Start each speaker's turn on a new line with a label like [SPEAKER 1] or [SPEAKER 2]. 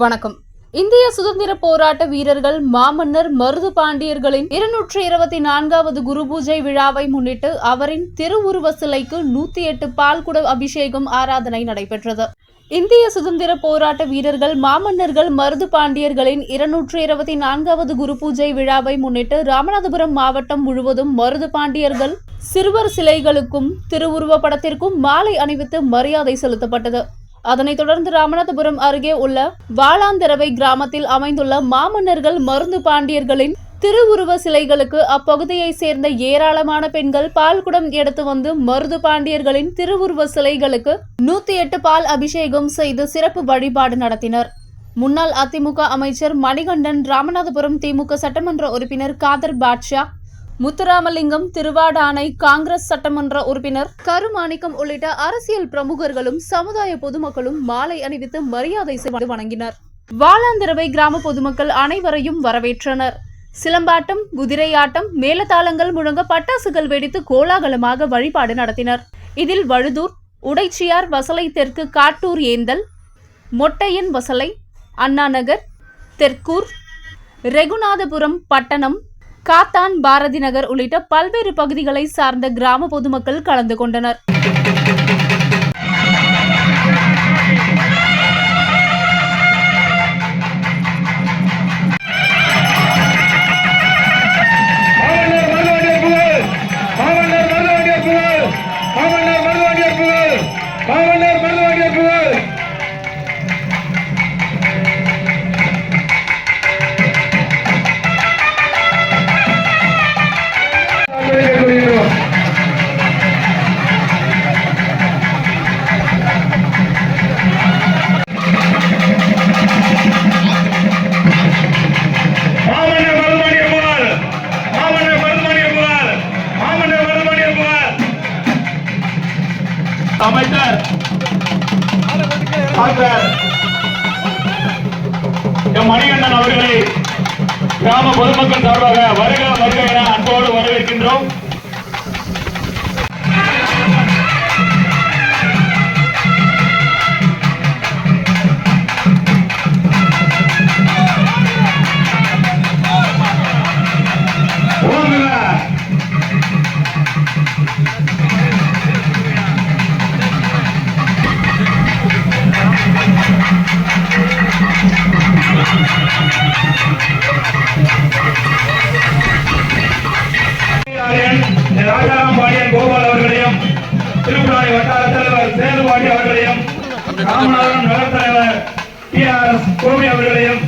[SPEAKER 1] வணக்கம். இந்திய சுதந்திர போராட்ட வீரர்கள் மாமன்னர் மருது பாண்டியர்களின் இருநூற்றி இருபத்தி நான்காவது குரு பூஜை விழாவை முன்னிட்டு அவரின் திருவுருவ சிலைக்கு நூத்தி எட்டு பால்குட அபிஷேகம் ஆராதனை நடைபெற்றது. இந்திய சுதந்திர போராட்ட வீரர்கள் மாமன்னர்கள் மருது பாண்டியர்களின் இருநூற்றி இருபத்தி நான்காவது குரு பூஜை விழாவை முன்னிட்டு ராமநாதபுரம் மாவட்டம் முழுவதும் மருது பாண்டியர்கள் சிறுவர் சிலைகளுக்கும் திருவுருவ படத்திற்கும் மாலை அணிவித்து மரியாதை செலுத்தப்பட்டது. அதனைத் தொடர்ந்து ராமநாதபுரம் அருகே உள்ள வாளாந்தரவை கிராமத்தில் அமைந்துள்ள மாமன்னர்கள் மருந்து பாண்டியர்களின் திருவுருவ சிலைகளுக்கு அப்பகுதியைச் சேர்ந்த ஏராளமான பெண்கள் பால் குடம் எடுத்து வந்து மருது பாண்டியர்களின் திருவுருவ சிலைகளுக்கு நூத்தி எட்டு பால் அபிஷேகம் செய்து சிறப்பு வழிபாடு நடத்தினர். முன்னாள் அதிமுக அமைச்சர் மணிகண்டன் ராமநாதபுரம் திமுக சட்டமன்ற உறுப்பினர் காதர் பாட்ஷா முத்துராமலிங்கம் திருவாடானை காங்கிரஸ் சட்டமன்ற உறுப்பினர் கருமாணிக்கம் உள்ளிட்ட அரசியல் பிரமுகர்களும் சமுதாய பொதுமக்களும் மாலை அணிவித்து மரியாதை செய்து வணங்கினர். வாளாந்திரவை கிராம பொதுமக்கள் அனைவரையும் வரவேற்றனர். சிலம்பாட்டம் குதிரையாட்டம் மேலதாளங்கள் முழங்க பட்டாசுகள் வெடித்து கோலாகலமாக வழிபாடு நடத்தினர். இதில் வழுதூர் உடைச்சியார் வசலை தெற்கு காட்டூர் ஏந்தல் மொட்டையன் வசலை அண்ணாநகர் தெற்கூர் ரெகுநாதபுரம் பட்டணம் காத்தான் பாரதி நகர் உள்ளிட்ட பல்வேறு பகுதிகளை சார்ந்த கிராம பொதுமக்கள் கலந்து கொண்டனர்.
[SPEAKER 2] பாவனர் அமைச்சர். டாக்டர் எம் மணிகண்டன் அவர்களை கிராம பொதுமக்கள் சார்பாக வருக வருக என அன்போடு வரவேற்கின்றோம். ராஜாராம் பாண்டியன் கோபால் அவர்களையும் திருப்புராணி வட்டார தலைவர் சேதுபாண்டி அவர்களையும் ராமநாதன் நகர் தலைவர் டி ஆர் எஸ் கோபி அவர்களையும்